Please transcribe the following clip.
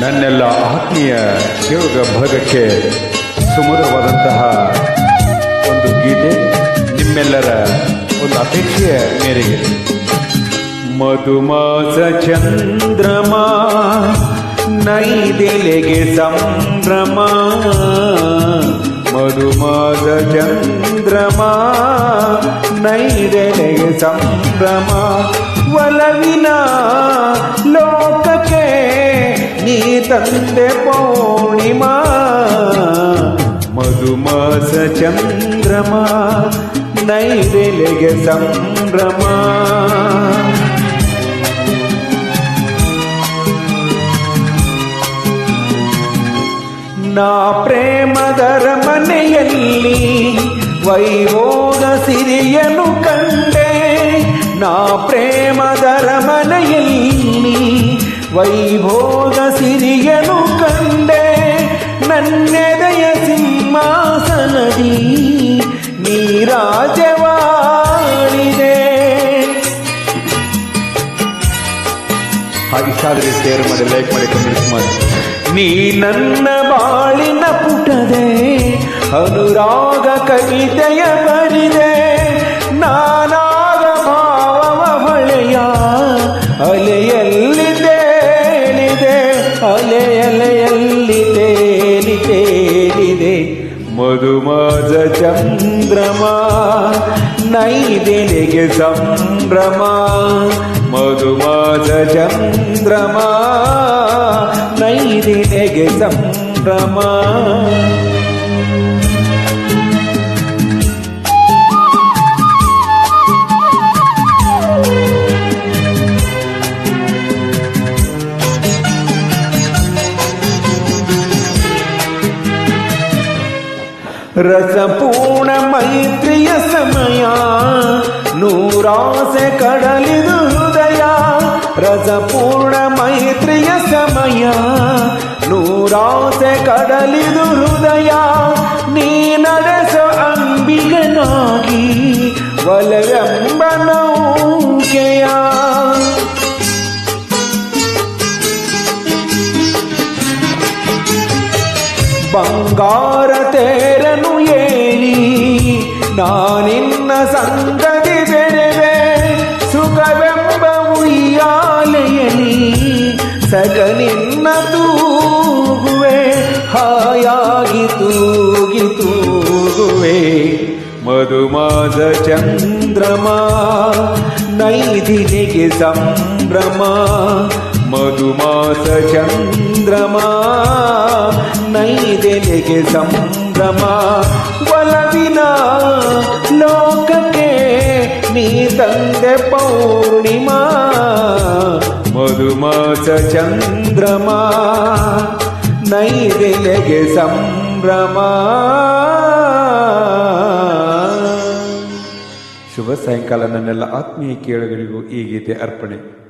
ನನ್ನೆಲ್ಲ ಆತ್ಮೀಯ ಯೋಗ ಭಾಗಕ್ಕೆ ಸುಮಧುರವಾದಂತಹ ಒಂದು ಗೀತೆ ನಿಮ್ಮೆಲ್ಲರ ಒಂದು ಅಪೇಕ್ಷೆಯ ಮೇರೆಗೆ. ಮಧುಮಾಸ ಚಂದ್ರಮ, ನೈದೆಲೆಗೆ ಸಂಭ್ರಮ. ಮಧುಮಾಸ ಚಂದ್ರಮ, ನೈದೆಲೆಗೆ ಸಂಭ್ರಮ. ನೀ ತಂದೆ ಪೌರ್ಣಿಮಾ ಮಧುಮಾಸ ಚಂದ್ರಮ ನೈದೆಲೆಗೆ ಸಂಭ್ರಮ ನಾ ಪ್ರೇಮದರ ಮನೆಯಲ್ಲಿ ವೈಭೋಗ ಸಿರಿಯನು ಕಂಡೆ ನಾ ಪ್ರೇಮದರ ಮನೆಯಲ್ಲಿ ವೈಭೋಗ ಸಿರಿಯನು ಕಂಡೆ ನನ್ನೆದೆಯ ಸಿಂಹಾಸನದಿ ನೀರಾಜವಾಣಿದೆ ಹಾಗೆ ಇಷ್ಟ ಆದರೆ ಶೇರ್ ಮಾಡಿ ಲೈಕ್ ಮಾಡಿ ಕಮೆಂಟ್ ಮಾಡಿ. ನೀ ನನ್ನ ಬಾಳಿನ ಪುಟದೆ ಅನುರಾಗ ಕವಿತೆಯ ಬರಿದೆ ಚಂದ್ರಮ ನೈದೆಲೆಗೆ ಸಂಭ್ರಮ ಮಧುಮಾಸ ಚಂದ್ರಮ ನೈದೆಲೆಗೆ ಸಂಭ್ರಮ ರಸಪೂರ್ಣ ಮೈತ್ರಿಯ ಸಮಯ ನೂರಾಸೆ ಕಡಲಿದು ಹೃದಯ ರಸಪೂರ್ಣ ಮೈತ್ರಿಯ ಸಮಯ ನೂರಾಸೆ ಕಡಲಿದು ಹೃದಯ ನೀ ನಡೆಸೋ ಅಂಬಿಗನಾಗಿ ಒಲವೆಂಬ ಬಂಗಾರ ತೇರನು ಏರಿ ನಾನಿನ್ನ ಸಂಗತಿ ಬೆಳೆವೆ, ಸುಖವೆಂಬ ಉಯ್ಯಾಲೆಯಲಿ ಸಗನಿನ್ನ ತೂಗುವೆ, ಹಾಯಾಗಿ ತೂಗಿ ತೂಗುವೆ. ಮಧುಮಾಸ ಚಂದ್ರಮ, ನೈದಿನಿಗೆ ಸಂಭ್ರಮ ಮಧುಮಾಸ ಚಂದ್ರಮ, ನೈದೆಲೆಗೆ ಸಂಭ್ರಮ ಒಲವಿನ ಲೋಕಕ್ಕೆ ನೀ ತಂದೆ ಪೌರ್ಣಿಮಾ. ಮಧುಮಾಸ ಚಂದ್ರಮ, ನೈದೆಲೆಗೆ ಸಂಭ್ರಮ. ಶುಭ ಸಾಯಂಕಾಲ ನನ್ನೆಲ್ಲ ಆತ್ಮೀಯ ಕೇಳುಗರಿಗೂ ಈ ಗೀತೆ ಅರ್ಪಣೆ.